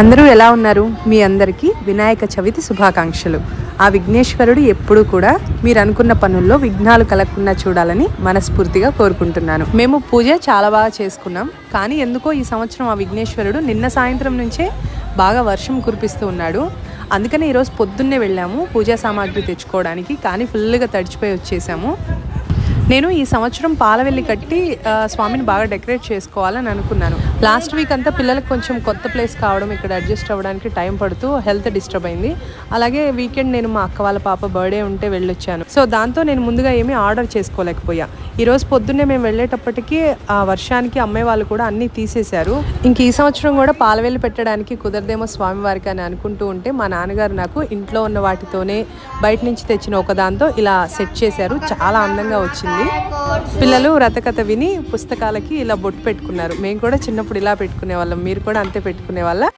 అందరూ ఎలా ఉన్నారు? మీ అందరికీ వినాయక చవితి శుభాకాంక్షలు. ఆ విఘ్నేశ్వరుడు ఎప్పుడూ కూడా మీరు అనుకున్న పనుల్లో విఘ్నాలు కలగకుండా చూడాలని మనస్ఫూర్తిగా కోరుకుంటున్నాను. మేము పూజ చాలా బాగా చేసుకున్నాం. కానీ ఎందుకో ఈ సంవత్సరం ఆ విఘ్నేశ్వరుడు నిన్న సాయంత్రం నుంచే బాగా వర్షం కురిపిస్తూ ఉన్నాడు. అందుకనే ఈరోజు పొద్దున్నే వెళ్ళాము పూజా సామాగ్రి తెచ్చుకోవడానికి. కానీ ఫుల్గా తడిచిపోయి వచ్చేసాము. నేను ఈ సంవత్సరం పాలవెల్లి కట్టి స్వామిని బాగా డెకరేట్ చేసుకోవాలని అనుకున్నాను. లాస్ట్ వీక్ అంతా పిల్లలకు కొంచెం కొత్త ప్లేస్ కావడం ఇక్కడ అడ్జస్ట్ అవ్వడానికి టైం పడుతూ హెల్త్ డిస్టర్బ్ అయింది. అలాగే వీకెండ్ నేను మా అక్క వాళ్ళ పాప బర్త్డే ఉంటే వెళ్ళొచ్చాను. సో దాంతో నేను ముందుగా ఏమీ ఆర్డర్ చేసుకోలేకపోయా. ఈరోజు పొద్దున్నే మేము వెళ్ళేటప్పటికి ఆ వర్షానికి అమ్మాయి వాళ్ళు కూడా అన్నీ తీసేశారు. ఇంక ఈ సంవత్సరం కూడా పాలవెల్లి పెట్టడానికి కుదరదేమో స్వామివారికి అని అనుకుంటూ ఉంటే మా నాన్నగారు నాకు ఇంట్లో ఉన్న వాటితోనే బయట నుంచి తెచ్చిన ఒక దాంతో ఇలా సెట్ చేశారు. చాలా అందంగా వచ్చింది వచ్చింది. పిల్లలు రథకథ విని పుస్తకాలకి ఇలా బొట్టు పెట్టుకున్నారు. మేము కూడా చిన్నప్పుడు ఇలా పెట్టుకునే వాళ్ళం. మీరు కూడా అంతే పెట్టుకునే వాళ్ళ.